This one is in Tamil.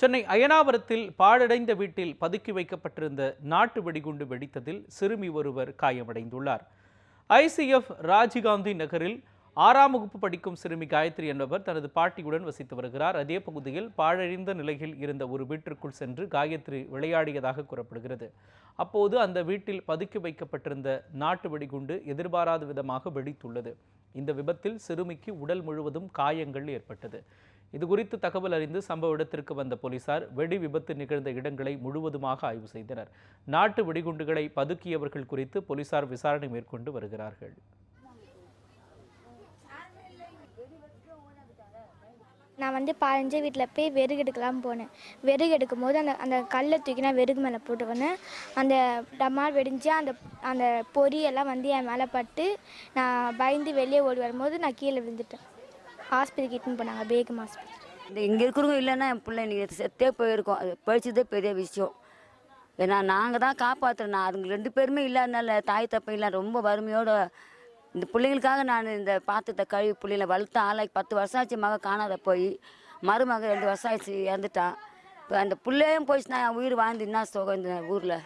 சென்னை அயனாவரத்தில் பாழடைந்த வீட்டில் பதுக்கி வைக்கப்பட்டிருந்த நாட்டு வெடிகுண்டு வெடித்ததில் சிறுமி ஒருவர் காயமடைந்துள்ளார். ஐசிஎஃப் ராஜீவ்காந்தி நகரில் ஆறாம் வகுப்பு படிக்கும் சிறுமி காயத்ரி என்பவர் தனது பாட்டியுடன் வசித்து வருகிறார். அதே பகுதியில் பாழடைந்த நிலையில் இருந்த ஒரு வீட்டிற்குள் சென்று காயத்ரி விளையாடியதாக கூறப்படுகிறது. அப்போது அந்த வீட்டில் பதுக்கி வைக்கப்பட்டிருந்த நாட்டு வெடிகுண்டு எதிர்பாராத விதமாக வெடித்துள்ளது. இந்த விபத்தில் சிறுமிக்கு உடல் முழுவதும் காயங்கள் ஏற்பட்டது. இது குறித்து தகவல் அறிந்து சம்பவ இடத்திற்கு வந்த போலீசார் வெடி விபத்து நிகழ்ந்த இடங்களை முழுவதுமாக ஆய்வு செய்தனர். நாட்டு வெடிகுண்டுகளை பதுக்கியவர்கள் குறித்து போலீசார் விசாரணை மேற்கொண்டு வருகிறார்கள். நான் வந்து பாஞ்ச வீட்டில் போய் வெறுகு எடுக்கலாம் போனேன். வெறுகு எடுக்கும் போது அந்த அந்த கல்லை தூக்கி நான் வெறுகு மேலே போட்டுக்கினேன் அந்த டமால் வெடிஞ்சு அந்த அந்த பொரியெல்லாம் வந்து என் மேலே பட்டு நான் பயந்து வெளியே ஓடி வரும்போது நான் கீழே விழுந்துட்டேன். ஹாஸ்பிட்டலுக்கு இட்டுன்னு போனாங்க பேகம் ஹாஸ்பிட்டல் இந்த இங்கே இருக்கிறவங்க இல்லைன்னா என் பிள்ளை நீங்கள் செத்தே போயிருக்கோம். அது படிச்சதே பெரிய விஷயம். ஏன்னா நாங்கள் தான் காப்பாற்றுறோம் நான் அதுங்க ரெண்டு பேருமே இல்லாதனால தாய் தப்பை இல்லை ரொம்ப வறுமையோட இந்த பிள்ளைங்களுக்காக நான் இந்த பாத்திரத்தை கழுவி பிள்ளைங்கள வளர்த்த ஆளாக்கி பத்து வருஷம் ஆச்சு மக காணாத போய் மருமக ரெண்டு வருஷம் ஆச்சு இறந்துட்டான் இப்போ அந்த பிள்ளையும் போயிடுச்சுன்னா என் உயிர் வாழ்ந்து என்ன சுகம் இந்த ஊரில்?